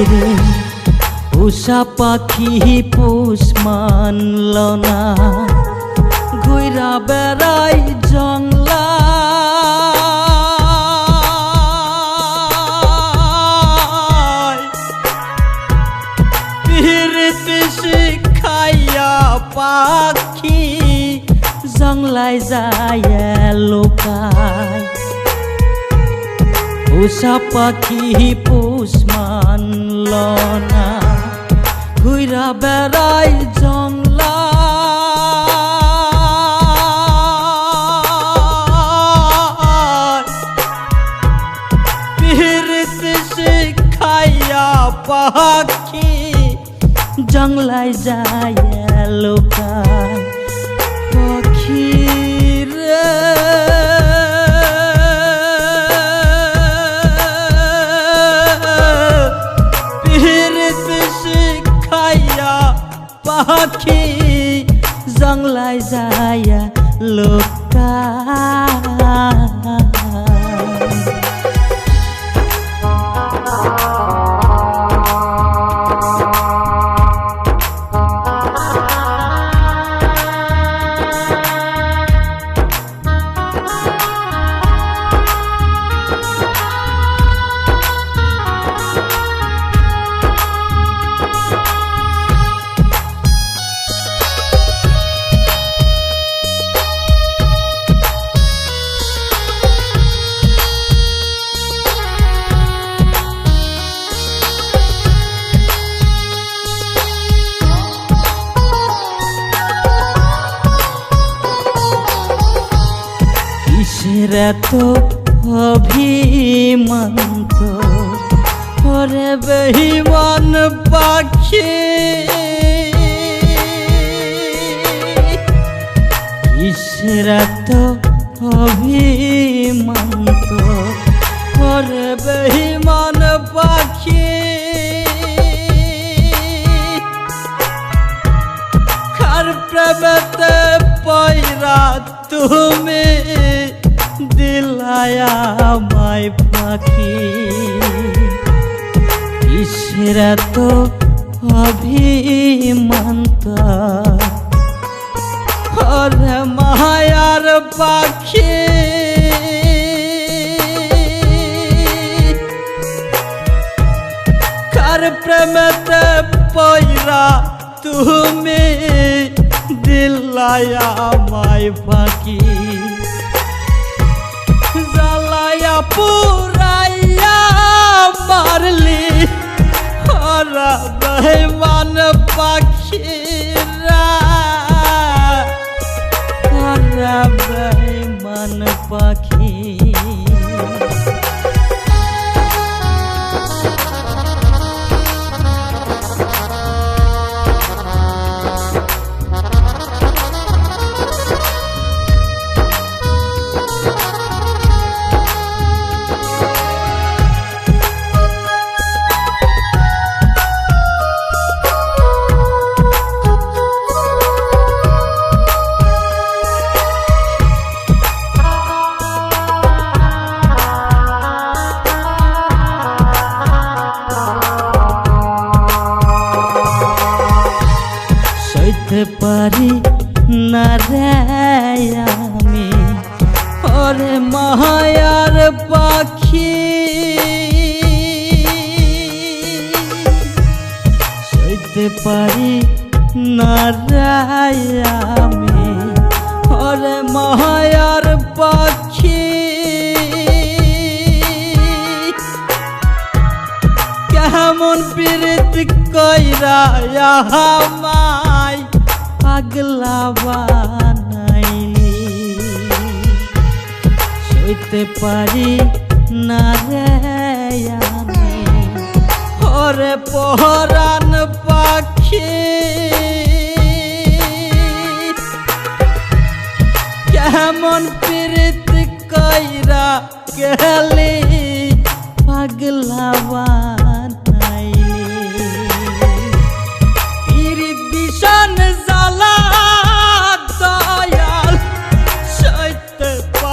হাইরে উষা পাখি পোষ মানল না। ঘুইরা বেড়াই জংলা। শিখাইয়া পাখি জংলাই যায় লোকায়। উষা পাখি পুষ মানল না ঘুইরা বেড়াই জংলা। শিখাইয়া পাখি জংলাই যায় লোকায় পাখি জংলাই যায় লোকা কিসের এত বেহিমান পাখি। কিসের এত অভিমান্ত বেহিমান পাখি। প্রেমেতে পয়রা তুমি? দিলায়া মাই পাখি। ইসরা তো অভিমান্ত? ওরে মায়ার পাখি। কার প্রেমেতে পয়রা তুমি দিলায়া মাই পাখি? পুরাইয়া মারলি। হরা বেমান পাখিরা। হরা বেমান পাখি সইতে পারি না রে আমি। ওরে মায়ার পাখি। সইতে পারি না রে আমি। ওরে মায়ার পাখি। কেমন পীড়িত কইরা আমায় পাগলা সইতে পারি না রে ওরে পহরান পাখি। কেমন পীড়িত কইরা গেলি পাগলা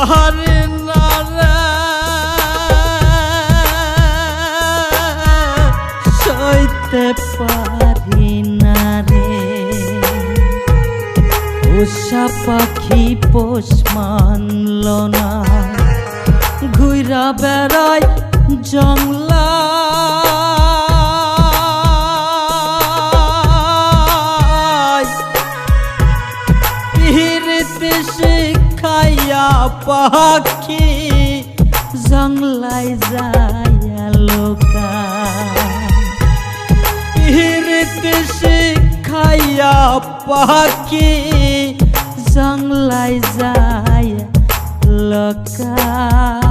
সইতে পারে না রে। বুঝতে পারি না রে উষা পাখি পোষ মানল না। ঘুরা বেড়ায় জংলা পাখি জংলাই যায় লোকা পিহিরিতে শিখাইয়া পাখি জংলাই যায় লোকা